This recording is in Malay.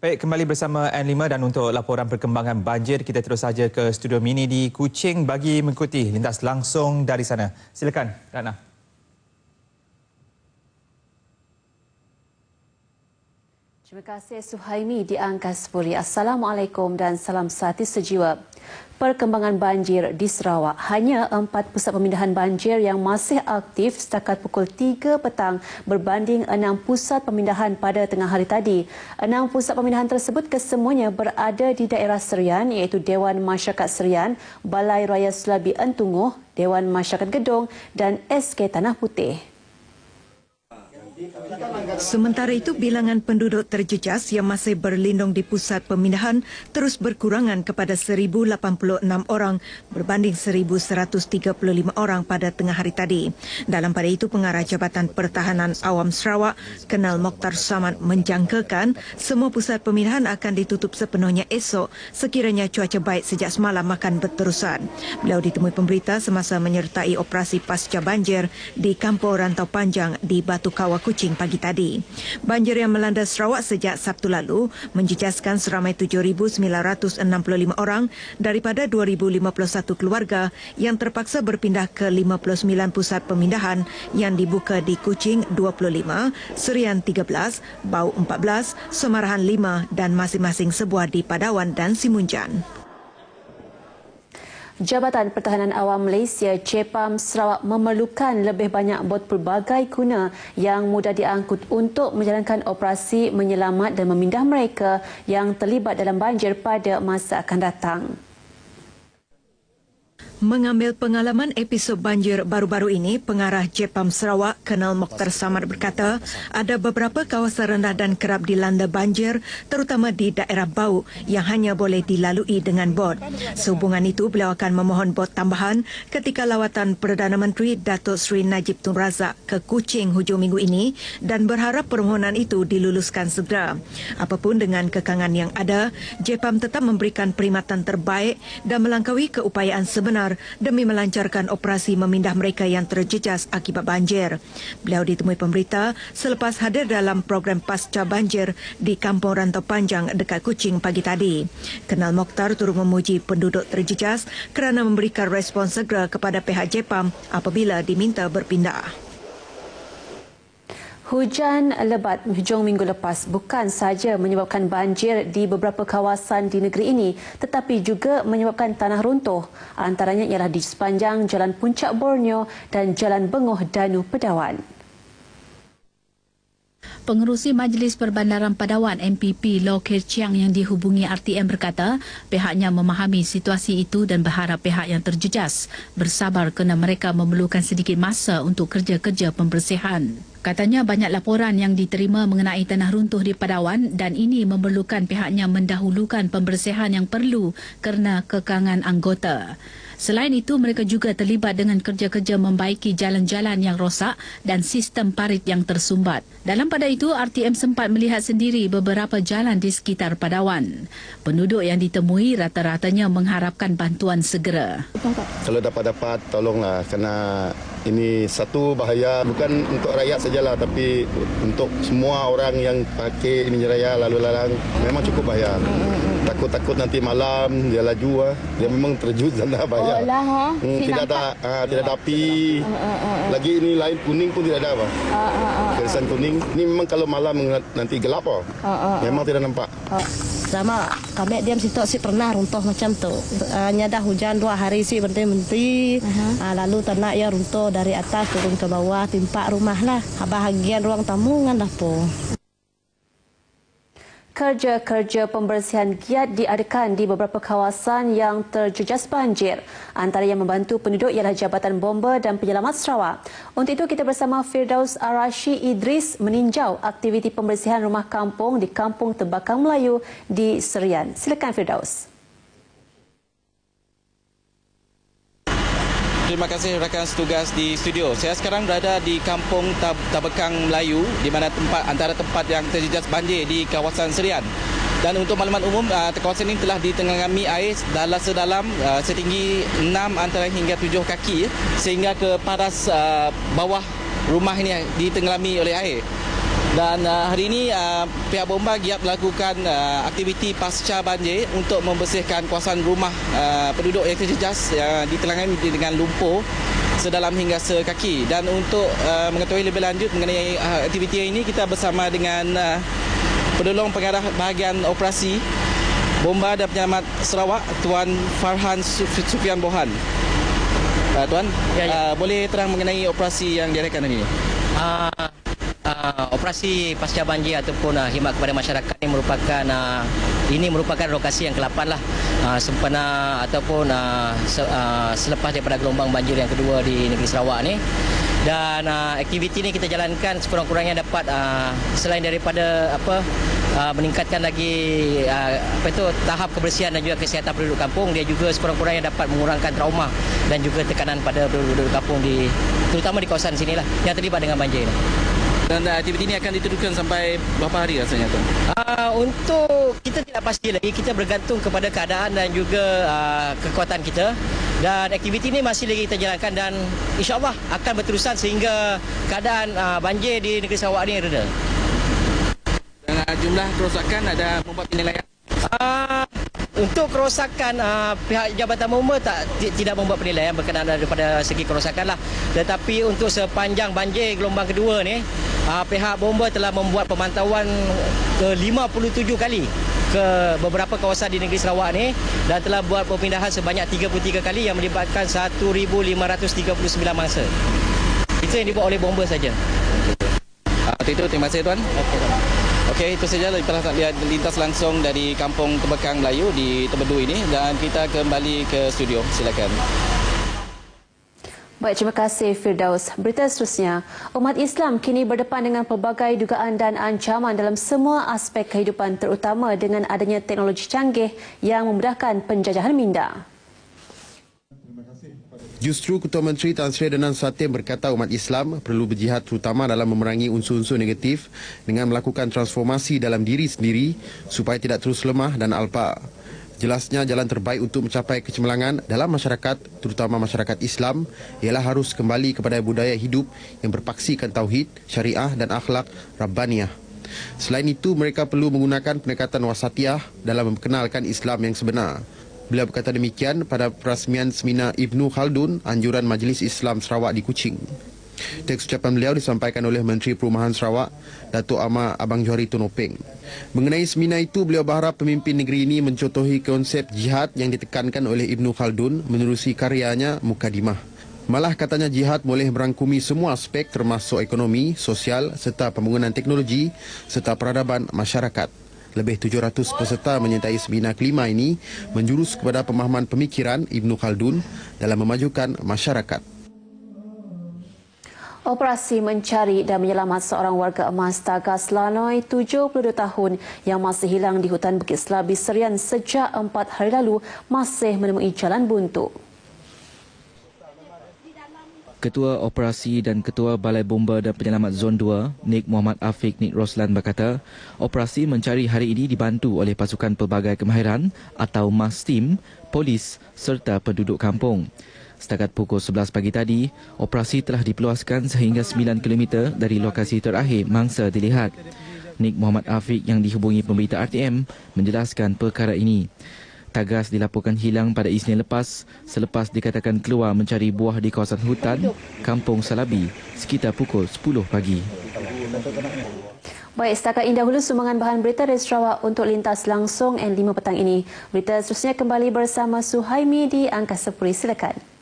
Baik, kembali bersama N5 dan untuk laporan perkembangan banjir, kita terus saja ke studio mini di Kuching bagi mengikuti lintas langsung dari sana. Silakan, Rana. Terima kasih Suhaimi di Angkaspuri. Assalamualaikum dan salam sati sejiwa perkembangan banjir di Sarawak. Hanya empat pusat pemindahan banjir yang masih aktif setakat pukul 3 petang berbanding enam pusat pemindahan pada tengah hari tadi. Enam pusat pemindahan tersebut kesemuanya berada di daerah Serian iaitu Dewan Masyarakat Serian, Balai Raya Selabi Entunguh, Dewan Masyarakat Gedong dan SK Tanah Putih. Sementara itu, bilangan penduduk terjejas yang masih berlindung di pusat pemindahan terus berkurangan kepada 1,086 orang berbanding 1,135 orang pada tengah hari tadi. Dalam pada itu, Pengarah Jabatan Pertahanan Awam Sarawak, Kenal Mokhtar Samad menjangkakan semua pusat pemindahan akan ditutup sepenuhnya esok sekiranya cuaca baik sejak semalam akan berterusan. Beliau ditemui pemberita semasa menyertai operasi pasca banjir di Kampung Rantau Panjang di Batu Kawah Kuching pagi tadi. Banjir yang melanda Sarawak sejak Sabtu lalu menjejaskan seramai 7,965 orang daripada 2,051 keluarga yang terpaksa berpindah ke 59 pusat pemindahan yang dibuka di Kuching 25, Serian 13, Bau 14, Semarahan 5 dan masing-masing sebuah di Padawan dan Simunjan. Jabatan Pertahanan Awam Malaysia CEPAM Sarawak memerlukan lebih banyak bot pelbagai guna yang mudah diangkut untuk menjalankan operasi menyelamat dan memindah mereka yang terlibat dalam banjir pada masa akan datang. Mengambil pengalaman episod banjir baru-baru ini, pengarah Jepam Sarawak, Kenal Mokhtar Samad berkata, ada beberapa kawasan rendah dan kerap dilanda banjir, terutama di daerah Bau yang hanya boleh dilalui dengan bot. Sehubungan itu, beliau akan memohon bot tambahan ketika lawatan Perdana Menteri Datuk Seri Najib Tun Razak ke Kuching hujung minggu ini dan berharap permohonan itu diluluskan segera. Apapun dengan kekangan yang ada, Jepam tetap memberikan perkhidmatan terbaik dan melangkaui keupayaan sebenar demi melancarkan operasi memindah mereka yang terjejas akibat banjir. Beliau ditemui pemberita selepas hadir dalam program pasca banjir di Kampung Rantau Panjang dekat Kuching pagi tadi. Kenal Mokhtar turut memuji penduduk terjejas kerana memberikan respon segera kepada pihak Jepam apabila diminta berpindah. Hujan lebat hujung minggu lepas bukan sahaja menyebabkan banjir di beberapa kawasan di negeri ini tetapi juga menyebabkan tanah runtuh antaranya ialah di sepanjang Jalan Puncak Borneo dan Jalan Bengoh Danu Pedawan. Pengerusi Majlis Perbandaran Padawan MPP Law Kir Chiang yang dihubungi RTM berkata pihaknya memahami situasi itu dan berharap pihak yang terjejas bersabar kerana mereka memerlukan sedikit masa untuk kerja-kerja pembersihan. Katanya banyak laporan yang diterima mengenai tanah runtuh di Padawan dan ini memerlukan pihaknya mendahulukan pembersihan yang perlu kerana kekangan anggota. Selain itu, mereka juga terlibat dengan kerja-kerja membaiki jalan-jalan yang rosak dan sistem parit yang tersumbat. Dalam pada itu, RTM sempat melihat sendiri beberapa jalan di sekitar Padawan. Penduduk yang ditemui rata-ratanya mengharapkan bantuan segera. Kalau dapat-dapat, tolonglah kerana ini satu bahaya bukan untuk rakyat sajalah tapi untuk semua orang yang pakai ini raya lalu lalang memang cukup bahaya. Takut-takut nanti malam dia laju ah. Dia memang terjun sana bahaya. Oh lah ha. Hmm, tidak ada ah, tidak ada api. Lagi ini lain kuning pun tidak ada apa. Garisan kuning. Ini memang kalau malam nanti gelap oh. Memang tidak nampak. Sama kami diam situ si pernah runtuh macam tu. Hanya dah hujan dua hari sih berhenti-berhenti. Uh-huh. lalu tanah ya runtuh dari atas turun ke bawah timpa rumah lah. Bahagian ruang tamu kan dapur. Kerja-kerja pembersihan giat diadakan di beberapa kawasan yang terjejas banjir. Antara yang membantu penduduk ialah Jabatan Bomba dan Penyelamat Sarawak. Untuk itu kita bersama Firdaus Arashi Idris meninjau aktiviti pembersihan rumah kampung di Kampung Tebakang Melayu di Serian. Silakan Firdaus. Terima kasih rakan setugas di studio. Saya sekarang berada di Kampung Tab Tabekang Melayu di mana tempat antara tempat yang terjejas banjir di kawasan Serian. Dan untuk maklumat umum, uh, kawasan ini telah ditengami air dalam sedalam uh, setinggi 6 antara hingga 7 kaki sehingga ke paras uh, bawah rumah ini ditenggelami oleh air. Dan uh, hari ini uh, pihak bomba giat melakukan uh, aktiviti pasca banjir untuk membersihkan kawasan rumah uh, penduduk yang terjejas uh, di telangan dengan lumpur sedalam hingga sekaki. Dan untuk uh, mengetahui lebih lanjut mengenai uh, aktiviti ini kita bersama dengan uh, penolong pengarah bahagian operasi Bomba dan Penyelamat Sarawak Tuan Farhan Sufian Bohan. Uh, tuan, ya, ya. Uh, boleh terang mengenai operasi yang diadakan hari ini? Uh, uh, operasi pasca banjir ataupun uh, khidmat kepada masyarakat ini merupakan uh, ini merupakan lokasi yang ke-8 lah uh, sempena ataupun uh, se, uh, selepas daripada gelombang banjir yang kedua di negeri Sarawak ni dan uh, aktiviti ini kita jalankan sekurang-kurangnya dapat uh, selain daripada apa uh, meningkatkan lagi uh, apa itu tahap kebersihan dan juga kesihatan penduduk kampung dia juga sekurang-kurangnya dapat mengurangkan trauma dan juga tekanan pada penduduk kampung di terutama di kawasan sinilah yang terlibat dengan banjir ini. Dan aktiviti ini akan diteruskan sampai berapa hari rasanya tu? Uh, untuk kita tidak pasti lagi kita bergantung kepada keadaan dan juga uh, kekuatan kita dan aktiviti ini masih lagi kita jalankan dan insyaAllah akan berterusan sehingga keadaan uh, banjir di negeri Sarawak ini reda jumlah kerosakan ada membuat penilaian? Uh, untuk kerosakan uh, pihak Jabatan Bomba tak tidak membuat penilaian berkenaan daripada segi kerosakan lah. Tetapi untuk sepanjang banjir gelombang kedua ni, uh, pihak Bomba telah membuat pemantauan ke 57 kali ke beberapa kawasan di negeri Sarawak ni dan telah buat perpindahan sebanyak 33 kali yang melibatkan 1539 mangsa. Itu yang dibuat oleh Bomba saja. Uh, itu terima kasih tuan. Okay, tuan. Okey, itu saja lihat lintas langsung dari Kampung Tebekang Melayu di Tebedu ini dan kita kembali ke studio. Silakan. Baik, terima kasih Firdaus. Berita seterusnya, umat Islam kini berdepan dengan pelbagai dugaan dan ancaman dalam semua aspek kehidupan terutama dengan adanya teknologi canggih yang memudahkan penjajahan minda. Justru Ketua Menteri Tan Sri Denan Satin berkata umat Islam perlu berjihad terutama dalam memerangi unsur-unsur negatif dengan melakukan transformasi dalam diri sendiri supaya tidak terus lemah dan alpa. Jelasnya jalan terbaik untuk mencapai kecemerlangan dalam masyarakat terutama masyarakat Islam ialah harus kembali kepada budaya hidup yang berpaksikan tauhid, syariah dan akhlak Rabbaniyah. Selain itu mereka perlu menggunakan pendekatan wasatiyah dalam memperkenalkan Islam yang sebenar. Beliau berkata demikian pada perasmian seminar Ibnu Khaldun anjuran Majlis Islam Sarawak di Kuching. Teks ucapan beliau disampaikan oleh Menteri Perumahan Sarawak, Datuk Amar Abang Johari Tunopeng. Mengenai seminar itu, beliau berharap pemimpin negeri ini mencontohi konsep jihad yang ditekankan oleh Ibnu Khaldun menerusi karyanya Mukadimah. Malah katanya jihad boleh merangkumi semua aspek termasuk ekonomi, sosial serta pembangunan teknologi serta peradaban masyarakat. Lebih 700 peserta menyertai seminar kelima ini menjurus kepada pemahaman pemikiran Ibnu Khaldun dalam memajukan masyarakat. Operasi mencari dan menyelamat seorang warga emas Tagas Lanoi 72 tahun yang masih hilang di hutan Bukit Selabi Serian sejak 4 hari lalu masih menemui jalan buntu. Ketua Operasi dan Ketua Balai Bomba dan Penyelamat Zon 2, Nik Muhammad Afiq Nik Roslan berkata, operasi mencari hari ini dibantu oleh pasukan pelbagai kemahiran atau MAS Team, polis serta penduduk kampung. Setakat pukul 11 pagi tadi, operasi telah dipeluaskan sehingga 9 km dari lokasi terakhir mangsa dilihat. Nik Muhammad Afiq yang dihubungi pemberita RTM menjelaskan perkara ini. Tagas dilaporkan hilang pada Isnin lepas selepas dikatakan keluar mencari buah di kawasan hutan Kampung Salabi sekitar pukul 10 pagi. Baik, setakat ini dahulu sumbangan bahan berita dari Sarawak untuk lintas langsung N5 petang ini. Berita seterusnya kembali bersama Suhaimi di Angkasa Puri. Silakan.